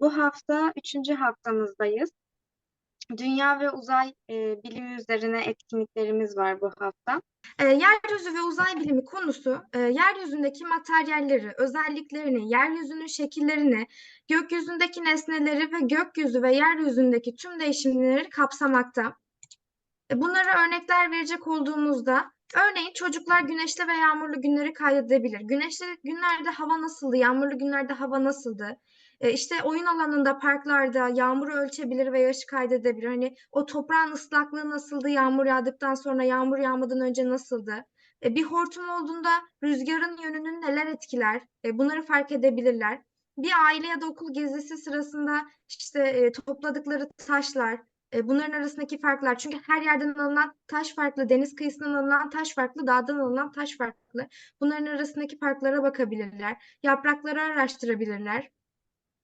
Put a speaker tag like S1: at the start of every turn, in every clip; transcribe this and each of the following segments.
S1: bu hafta üçüncü haftamızdayız. Dünya ve uzay e, bilimi üzerine etkinliklerimiz var bu hafta.
S2: E, yeryüzü ve uzay bilimi konusu e, yeryüzündeki materyalleri, özelliklerini, yeryüzünün şekillerini, gökyüzündeki nesneleri ve gökyüzü ve yeryüzündeki tüm değişimleri kapsamakta. E, bunlara örnekler verecek olduğumuzda, örneğin çocuklar güneşli ve yağmurlu günleri kaydedebilir. Güneşli günlerde hava nasıldı, yağmurlu günlerde hava nasıldı? E, işte oyun alanında, parklarda yağmuru ölçebilir ve yaşı kaydedebilir. Hani o toprağın ıslaklığı nasıldı, yağmur yağdıktan sonra yağmur yağmadan önce nasıldı? E, bir hortum olduğunda rüzgarın yönünün neler etkiler? E, bunları fark edebilirler. Bir aile ya da okul gezisi sırasında işte topladıkları taşlar, bunların arasındaki farklar. Çünkü her yerden alınan taş farklı, deniz kıyısından alınan taş farklı, dağdan alınan taş farklı. Bunların arasındaki farklara bakabilirler. Yaprakları araştırabilirler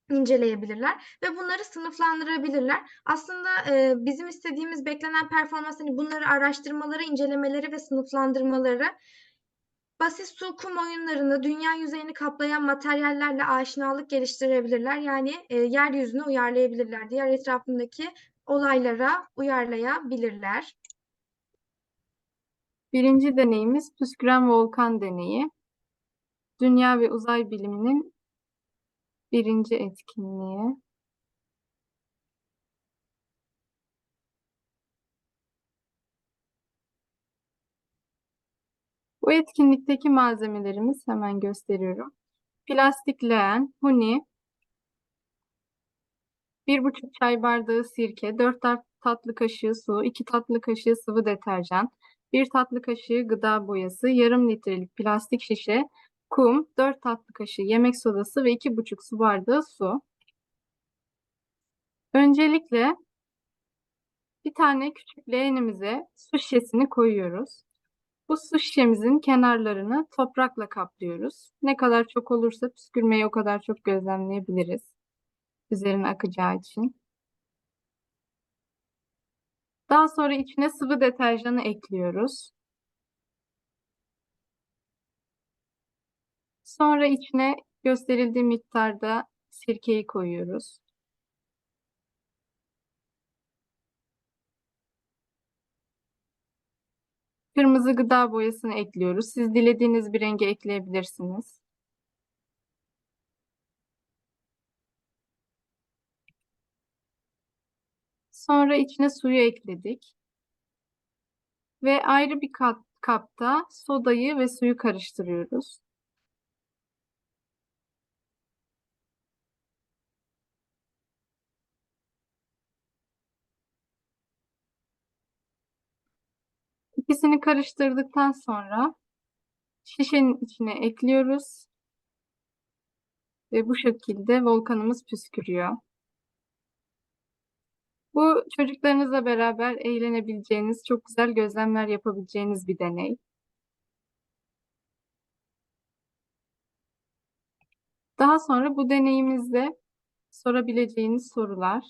S2: inceleyebilirler ve bunları sınıflandırabilirler. Aslında e, bizim istediğimiz beklenen performans hani bunları araştırmaları, incelemeleri ve sınıflandırmaları basit su kum oyunlarını dünya yüzeyini kaplayan materyallerle aşinalık geliştirebilirler. Yani e, yeryüzüne uyarlayabilirler. Diğer etrafındaki olaylara uyarlayabilirler.
S3: Birinci deneyimiz püsküren volkan deneyi. Dünya ve uzay biliminin birinci etkinliği. Bu etkinlikteki malzemelerimiz hemen gösteriyorum. Plastik leğen, huni, bir buçuk çay bardağı sirke, dört tatlı kaşığı su, iki tatlı kaşığı sıvı deterjan, bir tatlı kaşığı gıda boyası, yarım litrelik plastik şişe, kum, 4 tatlı kaşığı yemek sodası ve 2,5 su bardağı su. Öncelikle bir tane küçük leğenimize su şişesini koyuyoruz. Bu su şişemizin kenarlarını toprakla kaplıyoruz. Ne kadar çok olursa püskürmeyi o kadar çok gözlemleyebiliriz. Üzerine akacağı için. Daha sonra içine sıvı deterjanı ekliyoruz. Sonra içine gösterildiği miktarda sirkeyi koyuyoruz. Kırmızı gıda boyasını ekliyoruz. Siz dilediğiniz bir rengi ekleyebilirsiniz. Sonra içine suyu ekledik. Ve ayrı bir kap, kapta sodayı ve suyu karıştırıyoruz. İkisini karıştırdıktan sonra şişenin içine ekliyoruz. Ve bu şekilde volkanımız püskürüyor. Bu çocuklarınızla beraber eğlenebileceğiniz, çok güzel gözlemler yapabileceğiniz bir deney. Daha sonra bu deneyimizde sorabileceğiniz sorular,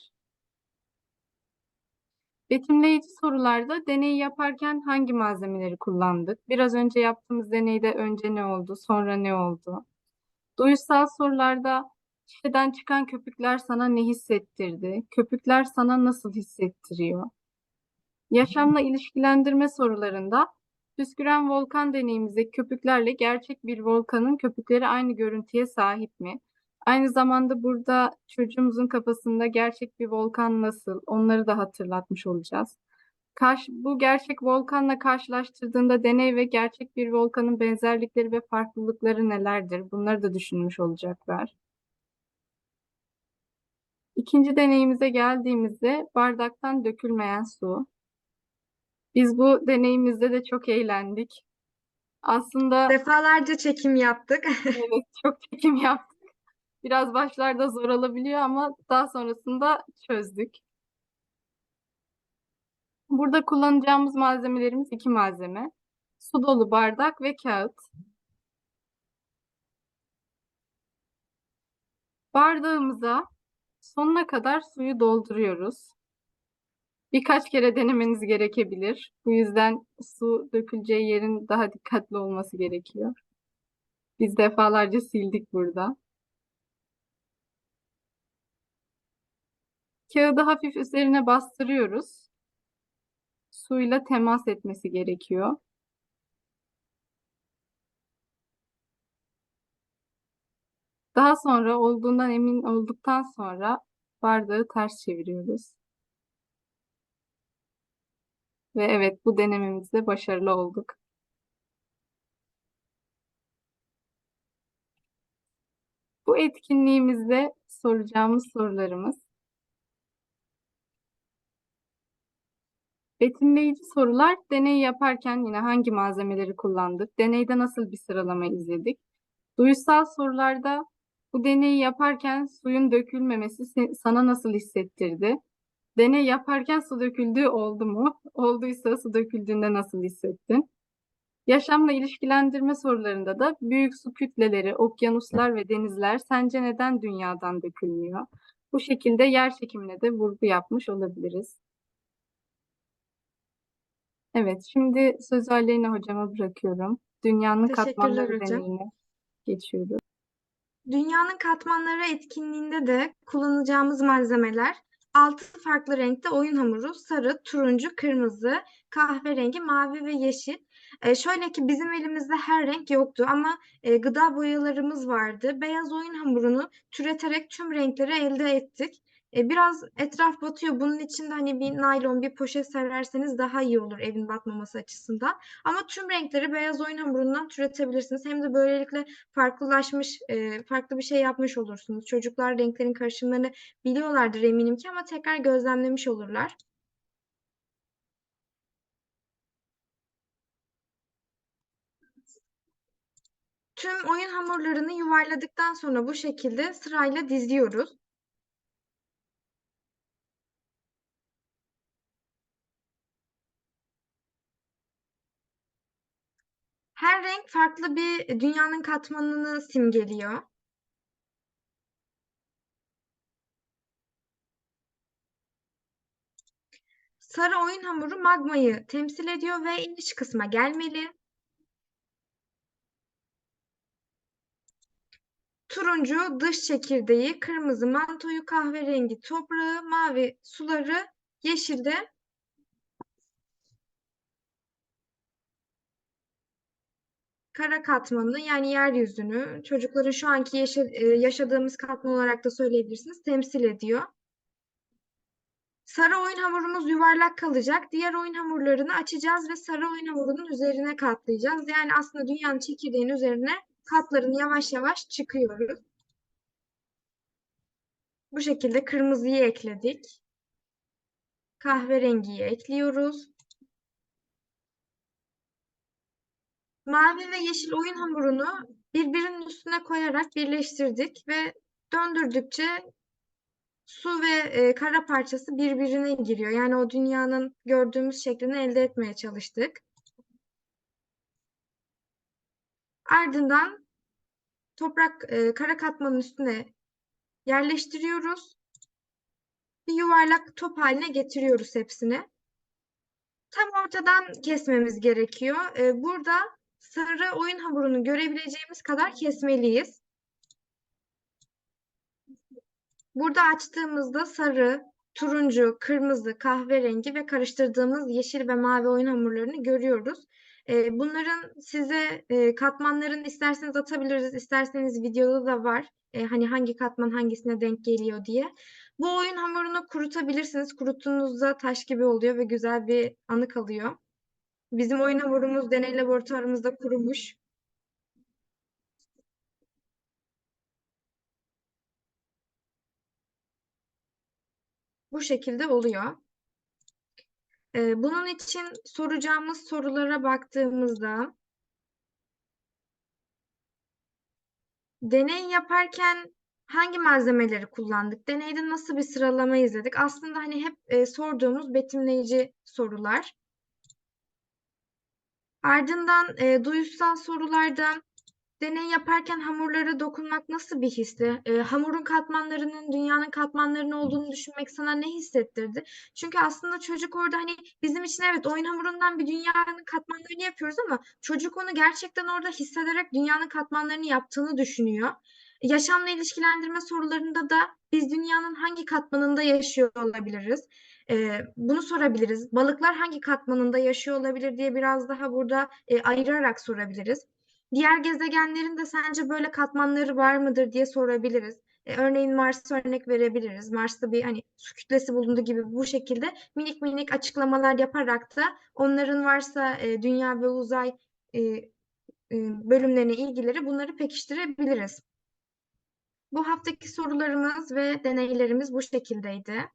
S3: Betimleyici sorularda deneyi yaparken hangi malzemeleri kullandık? Biraz önce yaptığımız deneyde önce ne oldu, sonra ne oldu? Duyusal sorularda şişeden çıkan köpükler sana ne hissettirdi? Köpükler sana nasıl hissettiriyor? Yaşamla ilişkilendirme sorularında püsküren volkan deneyimizdeki köpüklerle gerçek bir volkanın köpükleri aynı görüntüye sahip mi? Aynı zamanda burada çocuğumuzun kafasında gerçek bir volkan nasıl onları da hatırlatmış olacağız. Karş, bu gerçek volkanla karşılaştırdığında deney ve gerçek bir volkanın benzerlikleri ve farklılıkları nelerdir? Bunları da düşünmüş olacaklar. İkinci deneyimize geldiğimizde bardaktan dökülmeyen su. Biz bu deneyimizde de çok eğlendik. Aslında
S2: Defalarca çekim yaptık.
S3: evet çok çekim yaptık. Biraz başlarda zor olabiliyor ama daha sonrasında çözdük. Burada kullanacağımız malzemelerimiz iki malzeme. Su dolu bardak ve kağıt. Bardağımıza sonuna kadar suyu dolduruyoruz. Birkaç kere denemeniz gerekebilir. Bu yüzden su döküleceği yerin daha dikkatli olması gerekiyor. Biz defalarca sildik burada. Kağıdı hafif üzerine bastırıyoruz. Suyla temas etmesi gerekiyor. Daha sonra olduğundan emin olduktan sonra bardağı ters çeviriyoruz. Ve evet bu denememizde başarılı olduk. Bu etkinliğimizde soracağımız sorularımız Betimleyici sorular, deney yaparken yine hangi malzemeleri kullandık? Deneyde nasıl bir sıralama izledik? Duyusal sorularda bu deneyi yaparken suyun dökülmemesi sana nasıl hissettirdi? Deney yaparken su döküldüğü oldu mu? Olduysa su döküldüğünde nasıl hissettin? Yaşamla ilişkilendirme sorularında da büyük su kütleleri, okyanuslar ve denizler sence neden dünyadan dökülmüyor? Bu şekilde yer çekimine de vurgu yapmış olabiliriz. Evet, şimdi sözü Aleyna hocama bırakıyorum. Dünyanın
S2: Teşekkürler
S3: katmanları
S2: hocam.
S3: deneyine geçiyoruz.
S2: Dünyanın katmanları etkinliğinde de kullanacağımız malzemeler 6 farklı renkte oyun hamuru sarı, turuncu, kırmızı, kahverengi, mavi ve yeşil. E, şöyle ki bizim elimizde her renk yoktu ama e, gıda boyalarımız vardı. Beyaz oyun hamurunu türeterek tüm renkleri elde ettik. E, biraz etraf batıyor. Bunun için de hani bir naylon, bir poşet sererseniz daha iyi olur evin batmaması açısından. Ama tüm renkleri beyaz oyun hamurundan türetebilirsiniz. Hem de böylelikle farklılaşmış, e, farklı bir şey yapmış olursunuz. Çocuklar renklerin karışımlarını biliyorlardır eminim ki ama tekrar gözlemlemiş olurlar. Tüm oyun hamurlarını yuvarladıktan sonra bu şekilde sırayla diziyoruz. Her renk farklı bir dünyanın katmanını simgeliyor. Sarı oyun hamuru magmayı temsil ediyor ve iniş kısma gelmeli. Turuncu dış çekirdeği, kırmızı mantoyu, kahverengi toprağı, mavi suları, yeşil kara katmanını yani yeryüzünü, çocukların şu anki yaşa- e, yaşadığımız katman olarak da söyleyebilirsiniz, temsil ediyor. Sarı oyun hamurumuz yuvarlak kalacak. Diğer oyun hamurlarını açacağız ve sarı oyun hamurunun üzerine katlayacağız. Yani aslında dünyanın çekirdeğinin üzerine katlarını yavaş yavaş çıkıyoruz. Bu şekilde kırmızıyı ekledik. Kahverengiyi ekliyoruz. Mavi ve yeşil oyun hamurunu birbirinin üstüne koyarak birleştirdik ve döndürdükçe su ve e, kara parçası birbirine giriyor. Yani o dünyanın gördüğümüz şeklini elde etmeye çalıştık. Ardından toprak e, kara katmanın üstüne yerleştiriyoruz. Bir yuvarlak top haline getiriyoruz hepsini. Tam ortadan kesmemiz gerekiyor. E, burada sarı oyun hamurunu görebileceğimiz kadar kesmeliyiz. Burada açtığımızda sarı, turuncu, kırmızı, kahverengi ve karıştırdığımız yeşil ve mavi oyun hamurlarını görüyoruz. Ee, bunların size e, katmanların isterseniz atabiliriz, isterseniz videoda da var. Ee, hani hangi katman hangisine denk geliyor diye. Bu oyun hamurunu kurutabilirsiniz. Kuruttuğunuzda taş gibi oluyor ve güzel bir anı kalıyor. Bizim oyun hamurumuz deney laboratuvarımızda kurumuş. Bu şekilde oluyor. Ee, bunun için soracağımız sorulara baktığımızda deney yaparken hangi malzemeleri kullandık? Deneyde nasıl bir sıralama izledik? Aslında hani hep e, sorduğumuz betimleyici sorular. Ardından e, duyusal sorularda deney yaparken hamurlara dokunmak nasıl bir histi? E, hamurun katmanlarının dünyanın katmanlarının olduğunu düşünmek sana ne hissettirdi? Çünkü aslında çocuk orada hani bizim için evet oyun hamurundan bir dünyanın katmanlarını yapıyoruz ama çocuk onu gerçekten orada hissederek dünyanın katmanlarını yaptığını düşünüyor. Yaşamla ilişkilendirme sorularında da biz dünyanın hangi katmanında yaşıyor olabiliriz? Ee, bunu sorabiliriz. Balıklar hangi katmanında yaşıyor olabilir diye biraz daha burada e, ayırarak sorabiliriz. Diğer gezegenlerin de sence böyle katmanları var mıdır diye sorabiliriz. E, örneğin Mars'a örnek verebiliriz. Mars'ta bir hani su kütlesi bulunduğu gibi bu şekilde minik minik açıklamalar yaparak da onların varsa e, dünya ve uzay e, e, bölümlerine ilgileri bunları pekiştirebiliriz. Bu haftaki sorularımız ve deneylerimiz bu şekildeydi.